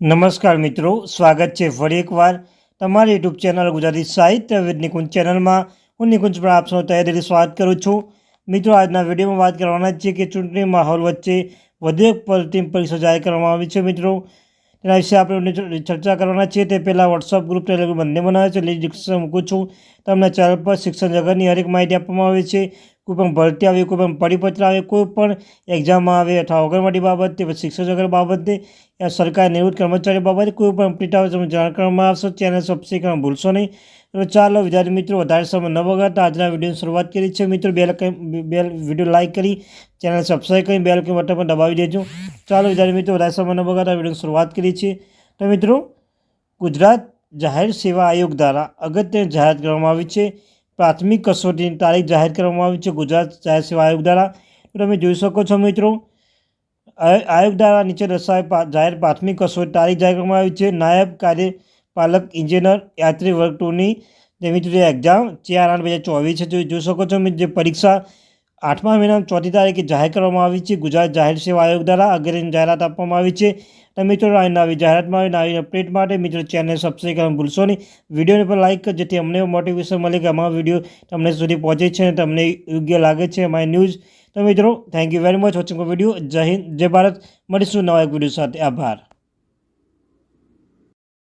નમસ્કાર મિત્રો, સ્વાગત છે ફરી એકવાર તમારી યુટ્યુબ ચેનલ ગુજરાતી સાહિત્ય વિદ નિકુંજ ચેનલમાં. હું નિકુંજ પણ આપ સૌ તૈયારી સ્વાગત કરું છું. મિત્રો, આજના વિડીયોમાં વાત કરવાના છે કે ચૂંટણી માહોલ વચ્ચે વધુ એક અંતિમ પરીક્ષા જાહેર કરવામાં આવી છે મિત્રો. તેના વિશે આપણે ચર્ચા કરવાના છીએ. તે પહેલાં વોટ્સઅપ ગ્રુપ ટેલિગ્રામ બંને બનાવે છે. લિંક મૂકું છું. તમને ચેનલ પર શિક્ષણ જગતની હરેક માહિતી આપવામાં આવે છે. કોઈ પણ ભરતી આવે, કોઈ પણ પરિપત્ર આવે, કોઈ પણ એક્ઝામમાં આવે અથવા ઓગણવાડી બાબતે શિક્ષક વગર બાબતે યા સરકારી નિવૃત્ત કર્મચારી બાબતે કોઈ પણ અપડેટ આવે તમને જાણ કરવામાં આવશો, ચેનલ સબસ્ક્રાઈબ કરવા ભૂલશો નહીં. તો ચાલો, વિદ્યાર્થી મિત્રો, વધારે સમય ન બગાડતા આજના વિડીયોની શરૂઆત કરી છે મિત્રો બે બે વીડિયો લાઇક કરી, ચેનલ સબસ્ક્રાઈબ કરી, બેલ બટન પણ દબાવી દેજો. ચાલો, વિદ્યાર્થી મિત્રો, વધારે સમય ન બગાડતા વિડીયોની શરૂઆત કરી છે તો મિત્રો, ગુજરાત જાહેર સેવા આયોગ દ્વારા અગત્યની જાહેરાત કરવામાં આવી છે. પ્રાથમિક કસોટીની તારીખ જાહેર કરવામાં આવી છે. ગુજરાત જાહેર સેવા આયોગ દ્વારા. તમે જોઈ શકો છો મિત્રો આયોગ દ્વારા નીચે દર્શાવે જાહેર પ્રાથમિક કસોટી તારીખ જાહેર કરવામાં આવી છે. નાયબ કાર્યપાલક ઇન્જિનિયર યાત્રી વર્ગ ટુની જે મિત્રો એક્ઝામ ચાર આઠ બે હજાર ચોવીસ છે. જોઈ શકો છો જે પરીક્ષા આઠમા મહિનાની ચોથી તારીખે જાહેર કરવામાં આવી છે. ગુજરાત જાહેર સેવા આયોગ દ્વારા અગ્રેની જાહેરાત આપવામાં આવી છે. તો મિત્રો નવી જાહેરાતમાં આવી અપડેટ માટે મિત્રો ચેનલ સબસ્ક્રાઈબ કરવાનું ભૂલશો નહીં. વિડીયોને પણ કરો જેથી અમને મોટિવેશન મળે કે અમારો વીડિયો તમને સુધી પહોંચે છે અને તમને યોગ્ય લાગે છે અમારી ન્યૂઝ તો મિત્રો thank you very much watching video જય હિન્દ, જય ભારત. મળીશું નવા એક વીડિયો સાથે. આભાર.